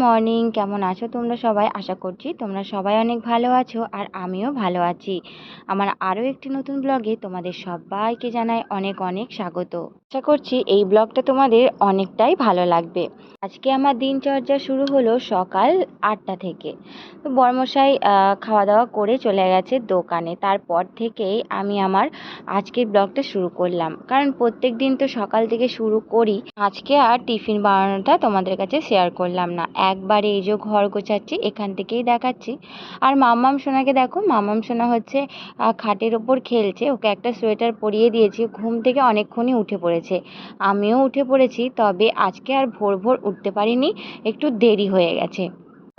Morning, কেমন আছো তোমরা সবাই? আশা করছি তোমরা সবাই অনেক ভালো আছো আর আমিও ভালো আছি। আমার আরও একটি নতুন ব্লগে তোমাদের সবাইকে জানাই অনেক অনেক স্বাগত। আশা করছি এই ব্লগটা তোমাদের অনেকটাই ভালো লাগবে। আজকে আমার দিনচর্যা শুরু হলো সকাল আটটা থেকে। তো বর্মশাই খাওয়া দাওয়া করে চলে গেছে দোকানে। তারপর থেকেই আমি আমার আজকের ব্লগটা শুরু করলাম। কারণ প্রত্যেক দিন তো সকাল থেকে শুরু করি। আজকে আর টিফিন বানানোটা তোমাদের কাছে শেয়ার করলাম না। একবারে এই যে ঘর গোছাচ্ছি, এখান থেকেই দেখাচ্ছি। আর মাম্মাম সোনাকে দেখো মাম্মাম সোনা হচ্ছে খাটের ওপর খেলছে। ওকে একটা সোয়েটার পরিয়ে দিয়েছি, ঘুম থেকে অনেকক্ষণই উঠে পড়েছে। আমিও উঠে পড়েছি, তবে আজকে আর ভোর ভোর উঠতে পারিনি, একটু দেরি হয়ে গেছে।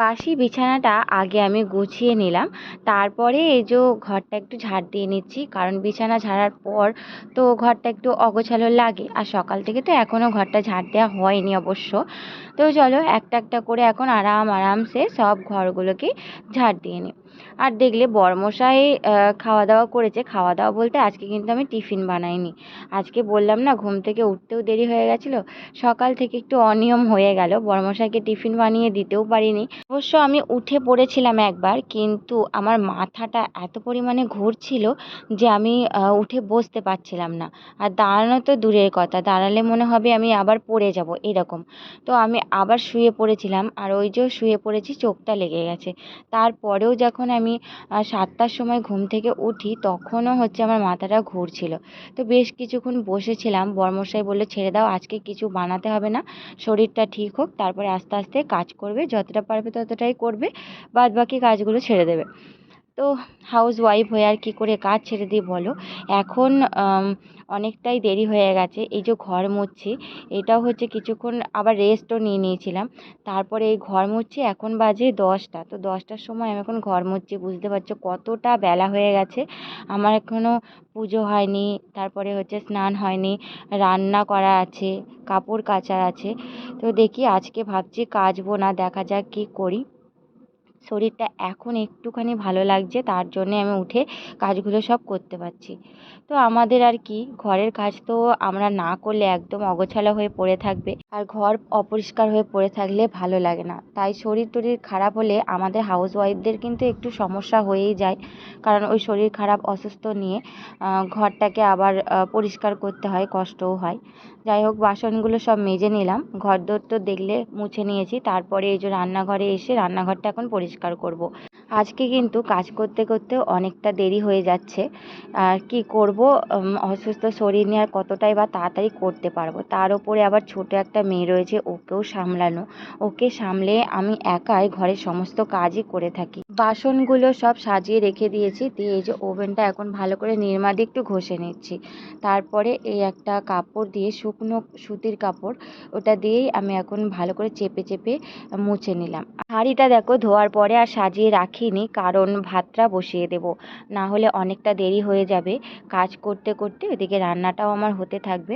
বাসি বিছানাটা আগে আমি গুছিয়ে নিলাম। তারপরে এই যে ঘরটা একটু ঝাড় দিয়ে নিচ্ছি, কারণ বিছানা ঝাড়ার পর তো ঘরটা একটু অগোছালো লাগে। আর সকাল থেকে তো এখনও ঘরটা ঝাড় দেওয়া হয়নি অবশ্য। তো চলো একটা একটা করে এখন আরাম আরামসে সব ঘরগুলোকে ঝাড় দিয়ে নিই। আর দেখলে বর্মশাই খাওয়া দাওয়া করেছে। খাওয়া দাওয়া বলতে আজকে কিন্তু আমি টিফিন বানাইনি। আজকে বললাম না, ঘুম থেকে উঠতেও দেরি হয়ে গেছিল। সকাল থেকে একটু অনিয়ম হয়ে গেল। বর্মশাইকে টিফিন বানিয়ে দিতেও পারিনি। অবশ্য আমি উঠে পড়েছিলাম একবার, কিন্তু আমার মাথাটা এত পরিমাণে ঘুরছিল যে আমি উঠে বসতে পারছিলাম না। আর দাঁড়ানো তো দূরের কথা, দাঁড়ালে মনে হবে আমি আবার পড়ে যাব, এরকম। তো আমি আবার শুয়ে পড়েছিলাম, আর ওই যে শুয়ে পড়েছি, চোখটা লেগে গেছে। তারপরেও যখন আমি সাতটার সময় ঘুম থেকে উঠি, তখনও হচ্ছে আমার মাথাটা ঘুরছিল। তো বেশ কিছুক্ষণ বসেছিলাম। বরমশাই বলল, ছেড়ে দাও, আজকে কিছু বানাতে হবে না। শরীরটা ঠিক হোক, তারপরে আস্তে আস্তে কাজ করবে। যতটা পারবে ততটাই করবে। বাদ বাকি কাজগুলো ছেড়ে দেবে। তো হাউস ওয়াইফ হয়ে আর কী করে কাজ ছেড়ে দিই বলো? এখন অনেকটাই দেরি হয়ে গেছে। এই যে ঘর মুছছি এটাও হচ্ছে কিছুক্ষণ আবার রেস্টও নিয়ে নিয়েছিলাম। তারপরে এই ঘর মুছছি, এখন বাজে দশটা। তো দশটার সময় আমি এখন ঘর মুছছি, বুঝতে পারছ? কতটা বেলা হয়ে গেছে। আমার এখনও পুজো হয়নি, তারপরে হচ্ছে স্নান হয়নি, রান্না করা আছে, কাপড় কাচার আছে। তো দেখি আজকে ভাবছি কাচবো না, দেখা যাক কী করি। শরীরটা এখন একটুখানি ভালো লাগছে, তার জন্যে আমি উঠে কাজগুলো সব করতে পারছি। তো আমাদের আর কি, ঘরের কাজ তো আমরা না করলে একদম অগোছালো হয়ে পড়ে থাকবে। আর ঘর অপরিষ্কার হয়ে পড়ে থাকলে ভালো লাগে না। তাই শরীর টরীর খারাপ হলে আমাদের হাউস ওয়াইফদের কিন্তু একটু সমস্যা হয়েই যায়। কারণ ওই শরীর খারাপ, অসুস্থ নিয়ে ঘরটাকে আবার পরিষ্কার করতে হয়, কষ্টও হয়। যাই হোক বাসনগুলো সব মেজে নিলাম ঘর দোর তো দেখলে মুছে নিয়েছি তারপরে এই যে রান্নাঘরে এসে রান্নাঘরটা এখন পরিষ্কার করব। আজকে কিন্তু কাজ করতে করতে অনেকটা দেরি হয়ে যাচ্ছে। আর কি করব? অসুস্থ শরীর নিয়ে আর কতটাই বা তাড়াতাড়ি করতে পারব? তার উপরে আবার ছোট একটা মেয়ে রয়েছে, ওকেও সামলানো। ওকে সামলে আমি একাই ঘরের সমস্ত কাজই করে থাকি। বাসনগুলো সব সাজিয়ে রেখে দিয়েছি। দিয়ে এই যে ওভেনটা এখন ভালো করে নির্মা দিয়ে একটু ঘষে নিচ্ছি। তারপরে এই একটা কাপড় দিয়ে শুকনো সুতির কাপড়, ওটা দিয়েই আমি এখন ভালো করে চেপে চেপে মুছে নিলাম। হাঁড়িটা দেখো, ধোয়ার পরে আর সাজিয়ে রাখিনি কারণ ভাতটা বসিয়ে দেব। না হলে অনেকটা দেরি হয়ে যাবে। কাজ করতে করতে ওদিকে রান্নাটাও আমার হতে থাকবে।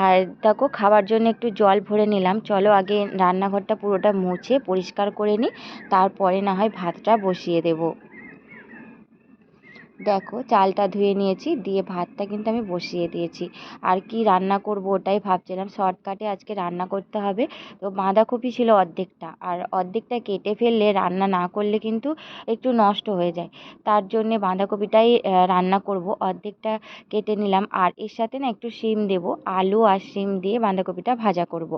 আর দেখো, খাবার জন্য একটু জল ভরে নিলাম। চলো আগে রান্নাঘরটা পুরোটা মুছে, পরিষ্কার করে নিই তারপরে না হয় ভাতটা বসিয়ে দেবো। দেখো চালটা ধুয়ে নিয়েছি, দিয়ে ভাতটা কিন্তু আমি বসিয়ে দিয়েছি। আর কি রান্না করব ওটাই ভাবছিলাম, শর্টকাটে আজকে রান্না করতে হবে। তো বাঁধাকপি ছিল অর্ধেকটা, আর অর্ধেকটা কেটে ফেললে রান্না না করলে কিন্তু একটু নষ্ট হয়ে যায়। তার জন্যে বাঁধাকপিটাই রান্না করব। অর্ধেকটা কেটে নিলাম, আর এর সাথে না একটু শিম দেবো, আলু আর শিম দিয়ে বাঁধাকপিটা ভাজা করব।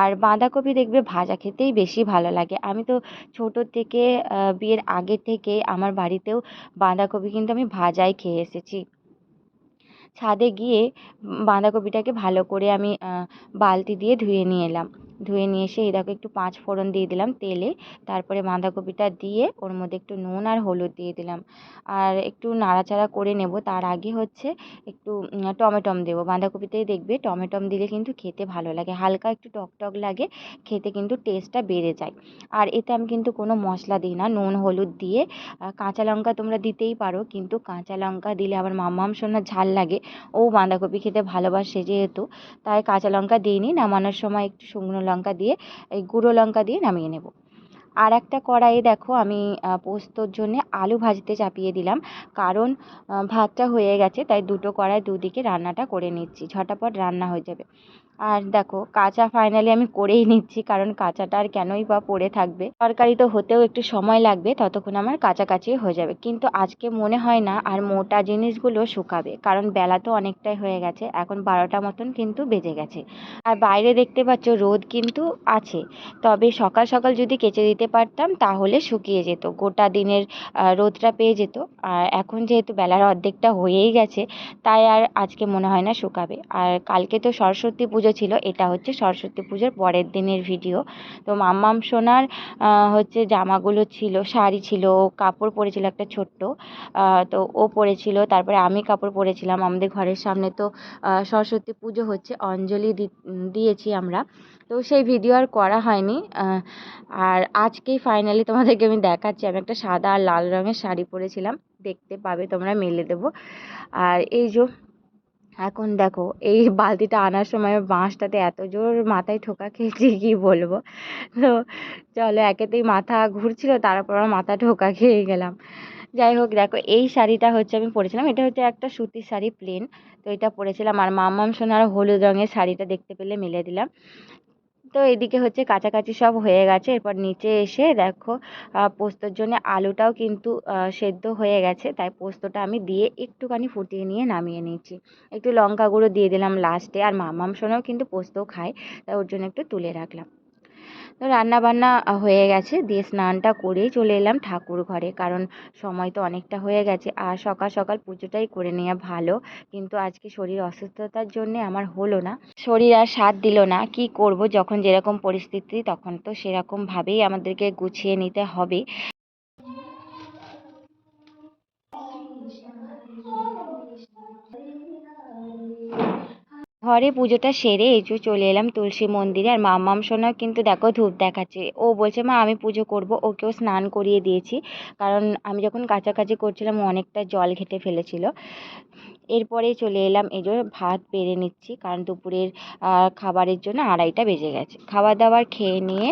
আর বাঁধাকপি দেখবে ভাজা খেতেই বেশি ভালো লাগে। আমি তো ছোটো থেকে বিয়ের আগে থেকে আমার বাড়িতেও বাঁধাকপি কিন্তু আমি ভাজাই খেয়ে এসেছি। ছাদে গিয়ে বাঁধাকপিটাকে ভালো করে আমি বালতি দিয়ে ধুয়ে নিয়ে এলাম। ধুয়ে নিয়ে এসে দেখো একটু পাঁচ ফোড়ন দিয়ে দিলাম তেলে, তারপরে বাঁধাকপিটা দিয়ে ওর মধ্যে একটু নুন আর হলুদ দিয়ে দিলাম। আর একটু নাড়াচাড়া করে নেব, তার আগে হচ্ছে একটু টমেটম দেবো। বাঁধাকপিতেই দেখবে টমেটম দিলে কিন্তু খেতে ভালো লাগে, হালকা একটু টক টক লাগে, খেতে কিন্তু টেস্টটা বেড়ে যায়। আর এতে আমি কিন্তু কোনো মশলা দিই না, নুন, হলুদ দিয়ে কাঁচা লঙ্কা তোমরা দিতেই পারো, কিন্তু কাঁচা লঙ্কা দিলে আবার মাম্মাম সোনার ঝাল লাগে। ও বাঁধাকপি খেতে ভালোবাসে যেহেতু, তাই কাঁচা লঙ্কা দিইনি, নামানোর সময় একটু শুকনো লঙ্কা দিয়ে, এই গুঁড়ো লঙ্কা দিয়ে নামিয়ে নেব। আর একটা কড়াইয়ে দেখো আমি পোস্তর জন্যে আলু ভাজতে চাপিয়ে দিলাম। কারণ ভাতটা হয়ে গেছে, তাই দুটো কড়াই দুদিকে রান্নাটা করে নিচ্ছি। ঝটাপট রান্না হয়ে যাবে। আর দেখো, কাঁচা ফাইনালি আমি করেই নিচ্ছি, কারণ কাঁচাটা আর কেনই বা পড়ে থাকবে। তরকারি তো হতেও একটু সময় লাগবে, ততক্ষণ আমার কাছাকাছি হয়ে যাবে। কিন্তু আজকে মনে হয় না আর মোটা জিনিসগুলো শুকাবে, কারণ বেলা তো অনেকটাই হয়ে গেছে, এখন বারোটা মতন কিন্তু বেজে গেছে। আর বাইরে দেখতে পাচ্ছ রোদ কিন্তু আছে, তবে সকাল সকাল যদি কেচে দিতে পারতাম তাহলে শুকিয়ে যেত, গোটা দিনের রোদটা পেয়ে যেত। আর এখন যেহেতু বেলার অর্ধেকটা হয়েই গেছে, তাই আর আজকে মনে হয় না শুকাবে। আর কালকে তো সরস্বতী পুজো পুজো ছিল, এটা হচ্ছে সরস্বতী পুজোর পরের দিনের ভিডিও। তো মাম্মাম সোনার হচ্ছে জামাগুলো ছিল, শাড়ি ছিল কাপড় পরেছিল একটা ছোট্ট তো ও পরেছিল, তারপরে আমি কাপড় পরেছিলাম আমাদের ঘরের সামনে। তো সরস্বতী পুজো হচ্ছে অঞ্জলি দিয়েছি আমরা। তো সেই ভিডিও আর করা হয়নি আর আজকেই ফাইনালি তোমাদেরকে আমি দেখাচ্ছি, আমি একটা সাদা আর লাল রঙের শাড়ি পরেছিলাম, দেখতে পাবে, তোমরা মেলে দেবো। আর এই যে এখন দেখো, এই বালতিটা আনার সময় বাঁশটাতে এত জোর মাথায় ঠোকা খেয়েছি, কি বলব? তো চলো, একেতেই মাথা ঘুরছিল, তারপর মাথা ঠোকা খেয়ে গেলাম। যাই হোক, দেখো, এই শাড়িটা হচ্ছে আমি পরেছিলাম, এটা হচ্ছে একটা সুতির শাড়ি, প্লেন। তো এটা পরেছিলাম, আর মাম্মাম সোনার হলুদ রঙের শাড়িটা দেখতে পেলে মেলে দিলাম। তো এদিকে হচ্ছে কাছাকাছি সব হয়ে গেছে। এরপর নিচে এসে দেখো পোস্তর জন্য আলুটাও কিন্তু সেদ্ধ হয়ে গেছে। তাই পোস্তটা আমি দিয়ে একটুখানি ফুটিয়ে নিয়ে নামিয়ে নিয়েছি। একটু লঙ্কা গুঁড়ো দিয়ে দিলাম লাস্টে আর মামাম সোনাও কিন্তু পোস্তও খায়, তাই ওর জন্য একটু তুলে রাখলাম। তো রান্না বান্না হয়ে গেছে। দিয়ে স্নানটা করেই চলে এলাম ঠাকুর ঘরে। কারণ সময় তো অনেকটা হয়ে গেছে। আর সকাল সকাল পুজোটাই করে নেওয়া ভালো। কিন্তু আজকে শরীর অসুস্থতার জন্যে আমার হলো না। শরীর আর সাথ দিল না। কি করব? যখন যেরকম পরিস্থিতি, তখন তো সেরকমভাবেই আমাদেরকে গুছিয়ে নিতে হবে। ঘরে পুজোটা সেরে এই চলে এলাম তুলসী মন্দিরে। আর মাম্মাম সোনাও কিন্তু দেখো ধূপ দেখাচ্ছে। ও বলছে, মা, আমি পুজো করব। ওকেও স্নান করিয়ে দিয়েছি। কারণ আমি যখন কাছাকাছি করছিলাম অনেকটা জল ঘেঁটে ফেলেছিল। এরপরে চলে এলাম। এই যে ভাত বেড়ে নিচ্ছি, কারণ দুপুরের খাবারের জন্য আড়াইটা বেজে গেছে। খাবার দাবার খেয়ে নিয়ে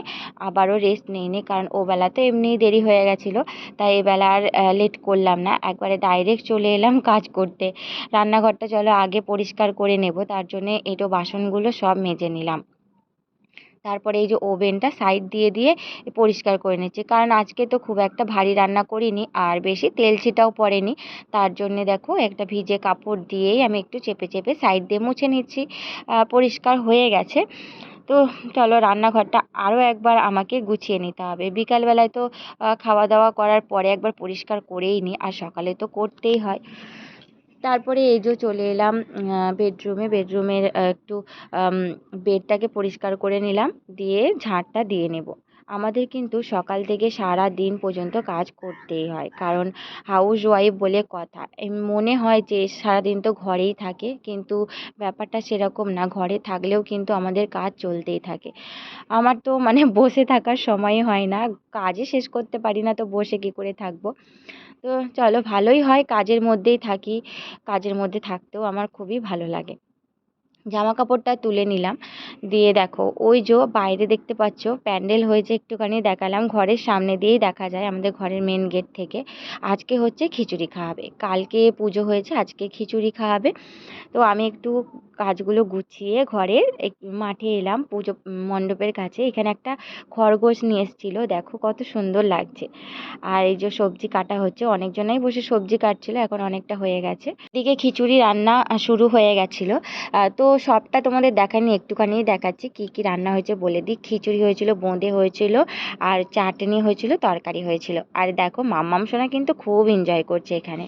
আবারও রেস্ট নিয়ে নিই কারণ ও তো এমনিই দেরি হয়ে গেছিল, তাই এবেলা আর লেট করলাম না। একবারে ডাইরেক্ট চলে এলাম কাজ করতে। রান্নাঘরটা চলো আগে পরিষ্কার করে নেব, তার জন্যে এটো বাসনগুলো সব মেজে নিলাম। তারপরে এই যে ওভেনটা সাইড দিয়ে দিয়ে পরিষ্কার করে নিচ্ছি। কারণ আজকে তো খুব একটা ভারী রান্না করিনি আর বেশি তেল ছিটাও পড়েনি। তার জন্যে দেখো একটা ভিজে কাপড় দিয়েই আমি একটু চেপে চেপে সাইড দিয়ে মুছে নিচ্ছি। পরিষ্কার হয়ে গেছে। তো চলো রান্নাঘরটা আরও একবার আমাকে গুছিয়ে নিতে হবে। বিকালবেলায় তো খাওয়া দাওয়া করার পরে একবার পরিষ্কার করেই নিই আর সকালে তো করতেই হয়। তারপরে এই যে চলে এলাম বেডরুমে বেডরুমের একটু বেডটাকে পরিষ্কার করে নিলাম, দিয়ে ঝাঁটটা দিয়ে নেব। আমাদের কিন্তু সকাল থেকে সারা দিন পর্যন্ত কাজ করতেই হয়, কারণ হাউস ওয়াইফ বলে কথা। মনে হয় যে সারাদিন তো ঘরেই থাকে, কিন্তু ব্যাপারটা সেরকম না। ঘরে থাকলেও কিন্তু আমাদের কাজ চলতেই থাকে। আমার তো মানে বসে থাকার সময়ই হয় না। কাজই শেষ করতে পারি না, তো বসে কী করে থাকব? তো চলো ভালোই হয় কাজের মধ্যেই থাকি। কাজের মধ্যে থাকতেও আমার খুবই ভালো লাগে। জামা কাপড়টা তুলে নিলাম। দিয়ে দেখো, ওই যে বাইরে দেখতে পাচ্ছ, প্যান্ডেল হয়েছে একটুখানি দেখালাম। ঘরের সামনে দিয়েই দেখা যায় আমাদের ঘরের মেন গেট থেকে। আজকে হচ্ছে খিচুড়ি খাওয়াবে। কালকে পুজো হয়েছে, আজকে খিচুড়ি খাওয়াবে। তো আমি একটু কাজগুলো গুছিয়ে ঘরের মাঠে এলাম পুজো, মণ্ডপের কাছে। এখানে একটা খরগোশ নিয়ে এসেছিল। দেখো কত সুন্দর লাগছে। আর এই যে সবজি কাটা হচ্ছে, অনেকজনাই বসে সবজি কাটছিল, এখন অনেকটা হয়ে গেছে। এদিকে খিচুড়ি রান্না শুরু হয়ে গেছিল। তো সবটা তোমাদের দেখানি, একটুখানি দেখাচ্ছি কী কী রান্না হয়েছে বলে দিই। খিচুড়ি হয়েছিল, বোঁদে হয়েছিল, আর চাটনি হয়েছিল, তরকারি হয়েছিল। আর দেখো মাম্মাম সোনা কিন্তু খুব এনজয় করছে এখানে।